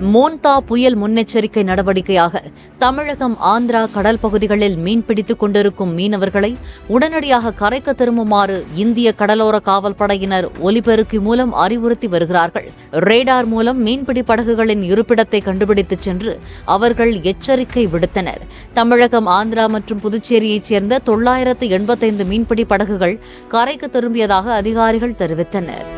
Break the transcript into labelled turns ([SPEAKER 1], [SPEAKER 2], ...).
[SPEAKER 1] Montha புயல் முன்னெச்சரிக்கை நடவடிக்கையாக தமிழகம் ஆந்திரா கடல் பகுதிகளில் மீன்பிடித்துக் கொண்டிருக்கும் மீனவர்களை உடனடியாக கரைக்கு திரும்புமாறு இந்திய கடலோர காவல் படையினர் ஒலிபெருக்கி மூலம் அறிவுறுத்தி வருகிறார்கள். ரேடார் மூலம் மீன்பிடி படகுகளின் இருப்பிடத்தை கண்டுபிடித்துச் சென்று அவர்கள் எச்சரிக்கை விடுத்தனர். தமிழகம் ஆந்திரா மற்றும் புதுச்சேரியைச் சேர்ந்த தொள்ளாயிரத்து எண்பத்தைந்து மீன்பிடி படகுகள் கரைக்கு திரும்பியதாக அதிகாரிகள் தெரிவித்தனர்.